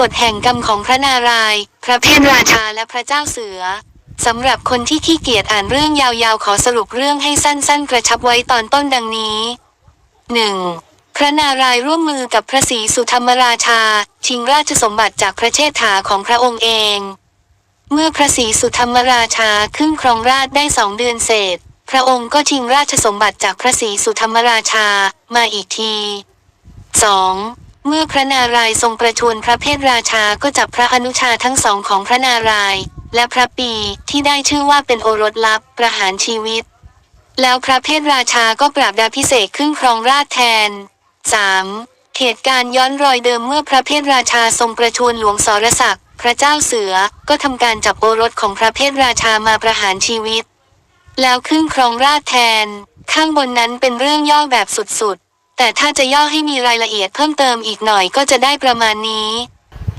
กฎแห่งกรรมของพระนารายณ์พระเพทราชาและพระเจ้าเสือสำหรับคนที่ขี้เกียจอ่านเรื่องยาวๆ ขอสรุปเรื่องให้สั้นๆ กระชับไว้ตอนต้นดังนี้ 1. พระนารายณ์ร่วมมือกับพระศรีสุธรรมราชา ชิงราชสมบัติจากพระเชษฐาของพระองค์เอง เมื่อพระศรีสุธรรมราชาขึ้นครองราชได้สองเดือนเศษ พระองค์ก็ชิงราชสมบัติจากพระศรีสุธรรมราชามาอีกที 2. เมื่อพระนารายทรงประชวรพระเพทราชาก็จับพระอนุชาทั้งสองของพระนารายและพระปีที่ได้ชื่อว่าเป็นโอรสลับประหารชีวิต แล้วพระเพทราชาก็ปราบดาพิเศษขึ้นครองราชแทน 3. เหตุการณ์ย้อนรอยเดิมเมื่อพระเพทราชาทรงประชวรหลวงสรศักดิ์พระเจ้าเสือก็ทำการจับโอรสของพระเพทราชามาประหารชีวิต แล้วขึ้นครองราชแทน ข้างบนนั้นเป็นเรื่องย่อแบบสุดๆ แต่ถ้าจะย่อให้มีรายละเอียดเพิ่มเติมอีกหน่อยก็จะได้ประมาณนี้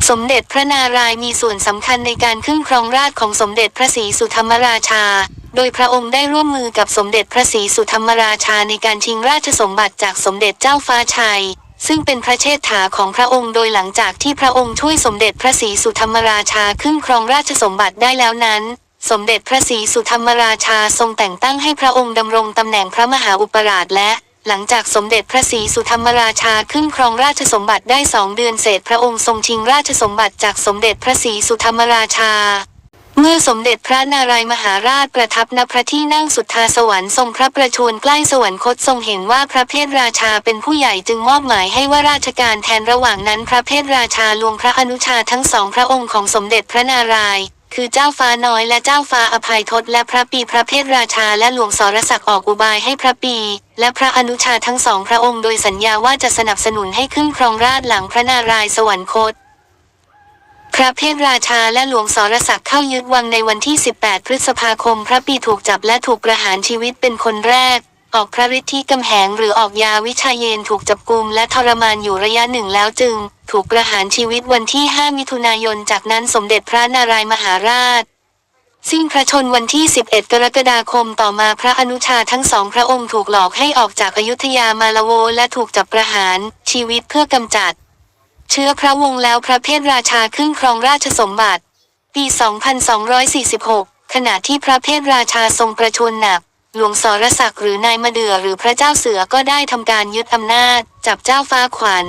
สมเด็จพระนารายมีส่วนสำคัญในการขึ้นครองราชของสมเด็จพระศรีสุธรรมราชา โดยพระองค์ได้ร่วมมือกับสมเด็จพระศรีสุธรรมราชาในการชิงราชสมบัติจากสมเด็จเจ้าฟ้าชัยซึ่งเป็นพระเชษฐาของพระองค์โดยหลังจากที่พระองค์ช่วยสมเด็จพระศรีสุธรรมราชาขึ้นครองราชสมบัติได้แล้วนั้น สมเด็จพระศรีสุธรรมราชาทรงแต่งตั้งให้พระองค์ดำรงตำแหน่งพระมหาอุปราชและ หลังจากสมเด็จพระศรีสุธรรมราชาขึ้นครองราชสมบัติได้สองเดือนเศษพระองค์ทรงชิงราชสมบัติจากสมเด็จพระศรีสุธรรมราชา เมื่อสมเด็จพระนารายมหาราชประทับณพระที่นั่งสุทธาสวรรค์ทรงพระประชวรใกล้สวรรคตทรงเห็นว่าพระเพทราชาเป็นผู้ใหญ่จึงมอบหมายให้ว่าราชการแทนระหว่างนั้นพระเพทราชาลวงพระอนุชาทั้งสองพระองค์ของสมเด็จพระนารายณ์ คือเจ้าฟ้าน้อยและเจ้าฟ้าอภัยทศและพระปีพระเพทราชาและหลวงสรศักดิ์ออกอุบายให้พระปี และพระอนุชาทั้งสองพระองค์โดยสัญญาว่าจะสนับสนุนให้ขึ้นครองราชหลังพระนารายณ์สวรรคต พระเพทราชาและหลวงสรศักดิ์เข้ายึดวังในวันที่ 18 พฤษภาคม พระปีถูกจับและถูกประหารชีวิตเป็นคนแรก ออกพระฤทธิ์ที่กำแหงหรือออกยาวิชาเยนถูกจับกุมและทรมานอยู่ระยะหนึ่งแล้วจึง ถูกประหารชีวิตวันที่ 5 มิถุนายน จากนั้นสมเด็จพระนารายมหาราช สิ้นพระชนวันที่ 11 กรกฎาคมต่อมาพระอนุชาทั้งสองพระองค์ถูกหลอกให้ออกจากอยุธยามาละโวและถูกจับประหารชีวิตเพื่อกำจัด เชื้อพระวงศ์แล้วพระเพทราชาขึ้นครองราชสมบัติ ปี 2246 ขณะที่พระเพทราชาทรงประชวรหนักหลวงสรศักดิ์หรือนายมะเดือหรือพระเจ้าเสือก็ได้ทำการยึดอำนาจจับเจ้าฟ้าขวัญ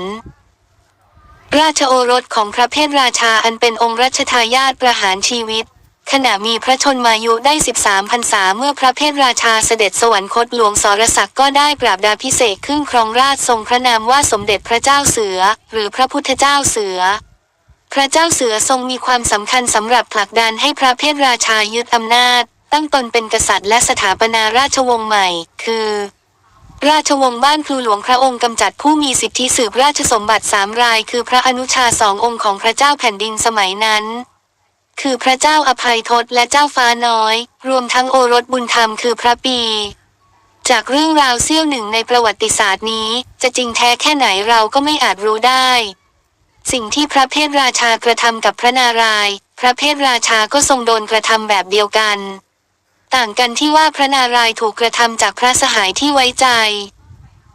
ราชโอรสของพระเพทราชาอันเป็นองค์รัชทายาทประหารชีวิต ขณะมีพระชนมายุได้ 13พรรษาเมื่อพระเพทราชาเสด็จสวรรคตหลวงสรศักดิ์ก็ได้ปราบดาพิเศษขึ้นครองราชทรงพระนามว่าสมเด็จพระเจ้าเสือ หรือพระพุทธเจ้าเสือ พระเจ้าเสือทรงมีความสำคัญสำหรับผลักดันให้พระเพทราชายึดอำนาจ ตั้งตนเป็นกษัตริย์และสถาปนาราชวงศ์ใหม่ คือ ราชวงศ์บ้านครูหลวงพระองค์กำจัดผู้มีสิทธิสืบราชสมบัติสามราย คือพระอนุชาสององค์ของพระเจ้าแผ่นดินสมัยนั้น คือพระเจ้าอภัยทศและเจ้าฟ้าน้อย รวมทั้งโอรสบุญธรรมคือพระปี จากเรื่องราวเสี้ยวหนึ่งในประวัติศาสตร์นี้ จะจริงแท้แค่ไหนเราก็ไม่อาจรู้ได้ สิ่งที่พระเพทราชากระทำกับพระนารายณ์พระเพทราชาก็ทรงโดนกระทำแบบเดียวกัน ต่างกันที่ว่าพระนารายณ์ถูกกระทำจากพระสหายที่ไว้ใจ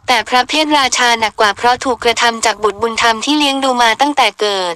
แต่พระเพทราชาหนักกว่าเพราะถูกกระทำจากบุตรบุญธรรมที่เลี้ยงดูมาตั้งแต่เกิด